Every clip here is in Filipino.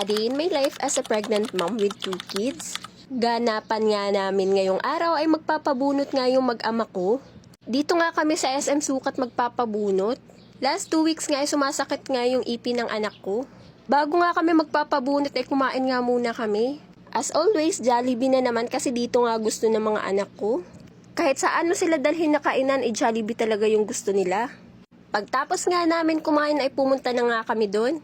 A day in my life as a pregnant mom with two kids. Ganapan nga namin ngayong araw ay magpapabunot nga yung mag-ama ko. Dito nga kami sa SM Sukat magpapabunot. Last two weeks nga ay sumasakit nga yung ipi ng anak ko. Bago nga kami magpapabunot ay kumain nga muna kami. As always, Jollibee na naman kasi dito nga gusto ng mga anak ko. Kahit saan mo sila dalhin na kainan, eh Jollibee talaga yung gusto nila. Pagtapos nga namin kumain ay pumunta na nga kami doon.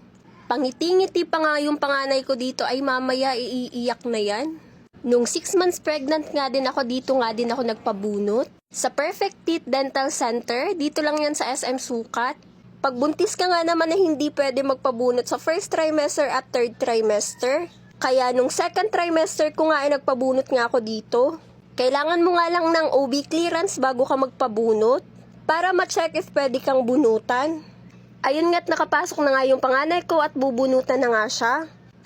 Pangiti-ngiti pa nga yung panganay ko dito ay mamaya iiiyak na yan. Nung 6 months pregnant nga din ako dito nga din ako nagpabunot. Sa Perfect Teeth Dental Center, dito lang yan sa SM Sukat. Pagbuntis ka nga naman na hindi pwede magpabunot sa first trimester at third trimester. Kaya nung second trimester ko nga ay nagpabunot nga ako dito. Kailangan mo nga lang ng OB clearance bago ka magpabunot para ma-check if pwede kang bunutan. Ayun nga't nakapasok na nga yung panganay ko at bubunutan na nga siya.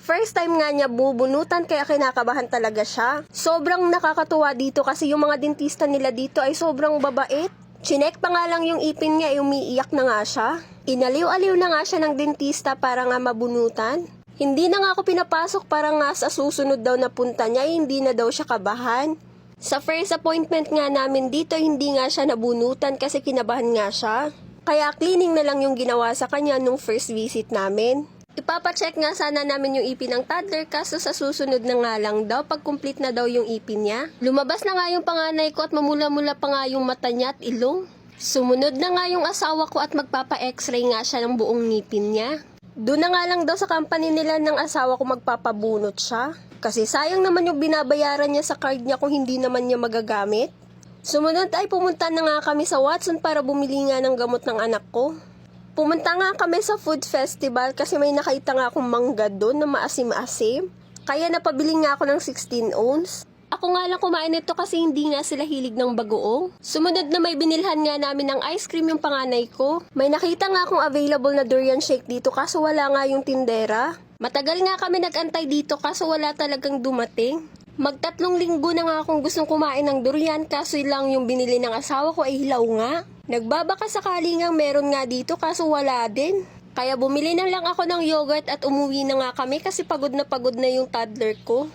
First time nga niya bubunutan kaya kinakabahan talaga siya. Sobrang nakakatuwa dito kasi yung mga dentista nila dito ay sobrang babait. Chinek pa nga lang yung ipin niya ay umiiyak na nga siya. Inaliw-aliw na nga siya ng dentista para nga mabunutan. Hindi na nga ako pinapasok para nga sa susunod daw na punta niya ay hindi na daw siya kabahan. Sa first appointment nga namin dito, hindi nga siya nabunutan kasi kinabahan nga siya. Kaya cleaning na lang yung ginawa sa kanya nung first visit namin. Ipapacheck nga sana namin yung ipin ng toddler kaso sa susunod na nga lang daw pag complete na daw yung ipin niya. Lumabas na nga yung panganay ko at mamula-mula pa nga yung mata niya at ilong. Sumunod na nga yung asawa ko at magpapa-x-ray nga siya ng buong ngipin niya. Doon na nga lang daw sa company nila ng asawa ko magpapabunot siya. Kasi sayang naman yung binabayaran niya sa card niya kung hindi naman niya magagamit. Sumunod ay pumunta na nga kami sa Watson para bumili nga ng gamot ng anak ko. Pumunta nga kami sa food festival kasi may nakita nga akong mangga doon na maasim-asim. Kaya napabili nga ako ng 16 ounce. Ako nga lang kumain nito kasi hindi nga sila hilig ng bagoong. Sumunod na may binilhan nga namin ng ice cream yung panganay ko. May nakita nga akong available na durian shake dito kaso wala nga yung tindera. Matagal nga kami nagantay dito kaso wala talagang dumating. Magtatlong linggo na nga akong gustong kumain ng durian kaso lang yung binili ng asawa ko ay hilaw nga. Nagbabaka sakali nga meron nga dito kaso wala din. Kaya bumili na lang ako ng yogurt at umuwi na nga kami kasi pagod na pagod na yung toddler ko.